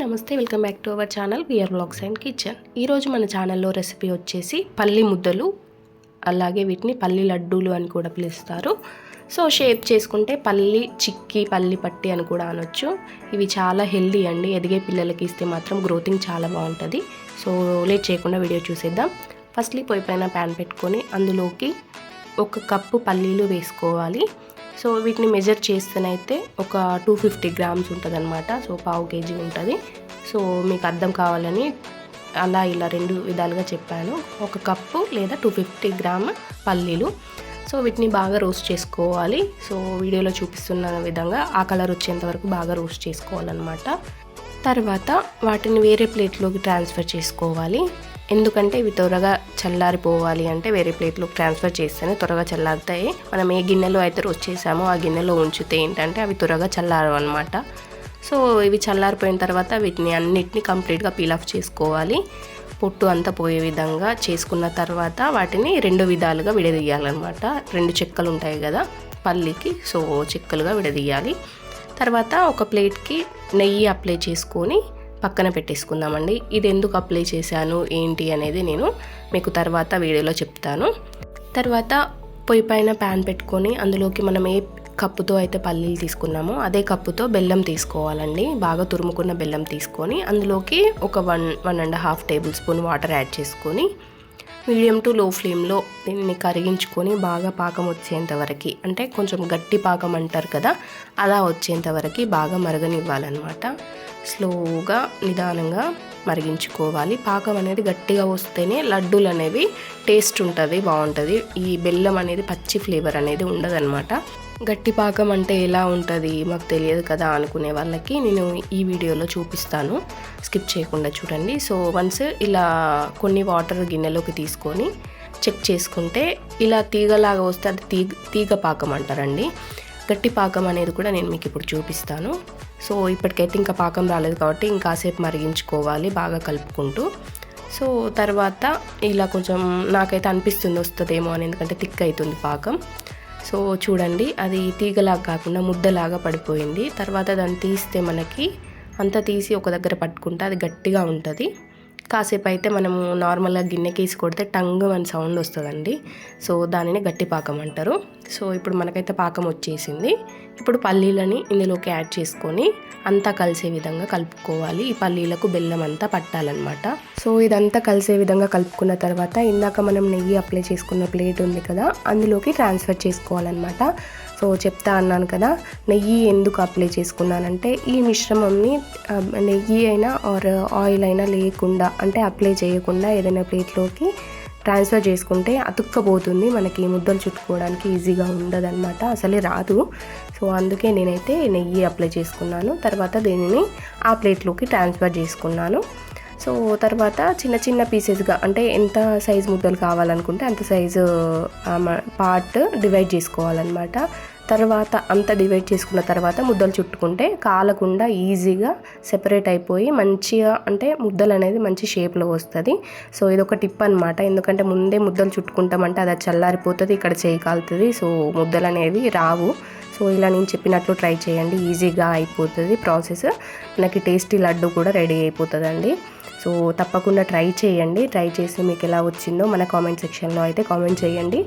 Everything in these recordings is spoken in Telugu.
నమస్తే welcome back to our channel. We're blogs and kitchen ఈరోజు మన ఛానల్లో రెసిపీ వచ్చేసి పల్లి ముద్దలు అలాగే వీటిని పల్లి లడ్డూలు అని కూడా పిలుస్తారు. సో షేప్ చేసుకుంటే పల్లి చిక్కి పల్లి పట్టి అని కూడా అనొచ్చు. ఇవి చాలా హెల్దీ అండి. ఎదిగే పిల్లలకి ఇస్తే మాత్రం గ్రోతింగ్ చాలా బాగుంటుంది. సో లేట్ చేయకుండా వీడియో చూసేద్దాం. ఫస్ట్లీ పొయ్యి పైన ప్యాన్ పెట్టుకొని అందులోకి ఒక కప్పు పల్లీలు వేసుకోవాలి. సో వీటిని మెజర్ చేస్తేనైతే ఒక టూ ఫిఫ్టీ గ్రామ్స్ ఉంటుంది అనమాట సో పావు కేజీ ఉంటుంది. సో మీకు అర్థం కావాలని అలా ఇలా రెండు విధాలుగా చెప్పాను. ఒక కప్పు లేదా టూ ఫిఫ్టీ గ్రామ్ పల్లీలు. సో వీటిని బాగా రోస్ట్ చేసుకోవాలి. సో వీడియోలో చూపిస్తున్న విధంగా ఆ కలర్ వచ్చేంత వరకు బాగా రోస్ట్ చేసుకోవాలన్నమాట. తర్వాత వాటిని వేరే ప్లేట్లోకి ట్రాన్స్ఫర్ చేసుకోవాలి. ఎందుకంటే ఇవి త్వరగా చల్లారిపోవాలి అంటే వేరే ప్లేట్లోకి ట్రాన్స్ఫర్ చేస్తేనే త్వరగా చల్లారుతాయి. మనం ఏ గిన్నెలో అయితే రోస్ట్ చేసామో ఆ గిన్నెలో ఉంచితే ఏంటంటే అవి త్వరగా చల్లారు అనమాట సో ఇవి చల్లారిపోయిన తర్వాత వీటిని అన్నిటిని కంప్లీట్గా పీల్ ఆఫ్ చేసుకోవాలి. పొట్టు అంతా పోయే విధంగా చేసుకున్న తర్వాత వాటిని రెండు విధాలుగా విడదీయాలన్నమాట. రెండు చెక్కలు ఉంటాయి కదా పల్లికి సో చెక్కలుగా విడదీయాలి. తర్వాత ఒక ప్లేట్కి నెయ్యి అప్లై చేసుకొని పక్కన పెట్టేసుకుందామండి. ఇది ఎందుకు అప్లై చేశాను? ఏంటి అనేది నేను మీకు తర్వాత వీడియోలో చెప్తాను. తర్వాత పొయ్యి పైన ప్యాన్ పెట్టుకొని అందులోకి మనం ఏ కప్పుతో అయితే పల్లీలు తీసుకున్నామో అదే కప్పుతో బెల్లం తీసుకోవాలండి. బాగా తురుముకున్న బెల్లం తీసుకొని అందులోకి ఒక one one and half tablespoon water add చేసుకొని మీడియం టు లో ఫ్లేమ్లో దీన్ని కరిగించుకొని బాగా పాకం వచ్చేంత వరకు అంటే కొంచెం గట్టి పాకం అంటారు కదా అలా వచ్చేంత వరకు బాగా మరగనివ్వాలన్నమాట. స్లోగా నిదానంగా మరిగించుకోవాలి. పాకం అనేది గట్టిగా వస్తేనే లడ్డూలు అనేవి టేస్ట్ ఉంటుంది బాగుంటుంది. ఈ బెల్లం అనేది పచ్చి ఫ్లేవర్ అనేది ఉండదన్నమాట. గట్టి పాకం అంటే ఎలా ఉంటుంది మాకు తెలియదు కదా అనుకునే వాళ్ళకి నేను ఈ వీడియోలో చూపిస్తాను. స్కిప్ చేయకుండా చూడండి. సో వన్స్ ఇలా కొన్ని వాటర్ గిన్నెలోకి తీసుకొని చెక్ చేసుకుంటే ఇలా తీగలాగా వస్తే అది తీగ తీగ పాకం అంటారండి. గట్టి పాకం అనేది కూడా నేను మీకు ఇప్పుడు చూపిస్తాను. సో ఇప్పటికైతే ఇంకా పాకం రాలేదు కాబట్టి ఇంకాసేపు మరిగించుకోవాలి బాగా కలుపుకుంటూ. సో తర్వాత ఇలా కొంచెం నాకైతే అనిపిస్తుంది వస్తుందేమో అని ఎందుకంటే థిక్ అవుతుంది పాకం. సో చూడండి అది తీగలాగా కాకుండా ముద్దలాగా పడిపోయింది. తర్వాత దాన్ని తీస్తే మనకి అంతా తీసి ఒక దగ్గర పట్టుకుంటే అది గట్టిగా ఉంటుంది. కాసేపు అయితే మనము నార్మల్గా గిన్నెకేసి కొడితే టంగ్ అని సౌండ్ వస్తుందండి. సో దానిని గట్టి పాకం అంటారు. సో ఇప్పుడు మనకైతే పాకం వచ్చేసింది. ఇప్పుడు పల్లీలని ఇందులోకి యాడ్ చేసుకొని అంతా కలిసే విధంగా కలుపుకోవాలి. ఈ పల్లీలకు బెల్లం అంతా పట్టాలన్నమాట. సో ఇదంతా కలిసే విధంగా కలుపుకున్న తర్వాత ఇందాక మనం నెయ్యి అప్లై చేసుకున్న ప్లేట్ ఉంది కదా అందులోకి ట్రాన్స్ఫర్ చేసుకోవాలన్నమాట. సో చెప్తా అన్నాను కదా నెయ్యి ఎందుకు అప్లై చేసుకున్నానంటే ఈ మిశ్రమంని నెయ్యి అయినా ఆర్ ఆయిల్ అయినా లేకుండా అంటే అప్లై చేయకుండా ఏదైనా ప్లేట్లోకి ట్రాన్స్ఫర్ చేసుకుంటే అతుక్కపోతుంది. మనకి ముద్దలు చుట్టుకోవడానికి ఈజీగా ఉండదన్నమాట. అసలే రాదు. సో అందుకే నేనైతే నెయ్యి అప్లై చేసుకున్నాను. తర్వాత దీనిని ఆ ప్లేట్లోకి ట్రాన్స్ఫర్ చేసుకున్నాను. సో తర్వాత చిన్న చిన్న పీసెస్గా అంటే ఎంత సైజ్ ముద్దలు కావాలనుకుంటే అంత సైజు పార్ట్ డివైడ్ చేసుకోవాలన్నమాట. తర్వాత అంత డివైడ్ చేసుకున్న తర్వాత ముద్దలు చుట్టుకుంటే కాలకుండా ఈజీగా సెపరేట్ అయిపోయి మంచిగా అంటే ముద్దలు అనేది మంచి షేప్లో వస్తుంది. సో ఇది ఒక టిప్ అనమాట ఎందుకంటే ముందే ముద్దలు చుట్టుకుంటామంటే అది చల్లారిపోతుంది ఇక్కడ చేయి కాలుతుంది. సో ముద్దలు అనేవి రావు. సో ఇలా నేను చెప్పినట్లు ట్రై చేయండి. ఈజీగా అయిపోతుంది ప్రాసెస్ మనకి టేస్టీ లడ్డు కూడా రెడీ అయిపోతుందండి. సో తప్పకుండా ట్రై చేయండి. ట్రై చేసి మీకు ఎలా వచ్చిందో మన కామెంట్ సెక్షన్లో అయితే కామెంట్ చేయండి.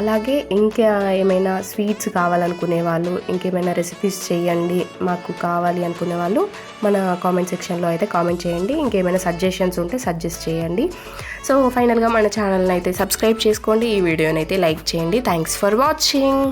అలాగే ఇంకా ఏమైనా స్వీట్స్ కావాలనుకునే వాళ్ళు ఇంకేమైనా రెసిపీస్ చేయండి మాకు కావాలి అనుకునే వాళ్ళు మన కామెంట్ సెక్షన్లో అయితే కామెంట్ చేయండి. ఇంకేమైనా సజెషన్స్ ఉంటే సజెస్ట్ చేయండి. సో ఫైనల్గా మన ఛానల్ని అయితే సబ్స్క్రైబ్ చేసుకోండి. ఈ వీడియోని అయితే లైక్ చేయండి. Thanks for watching.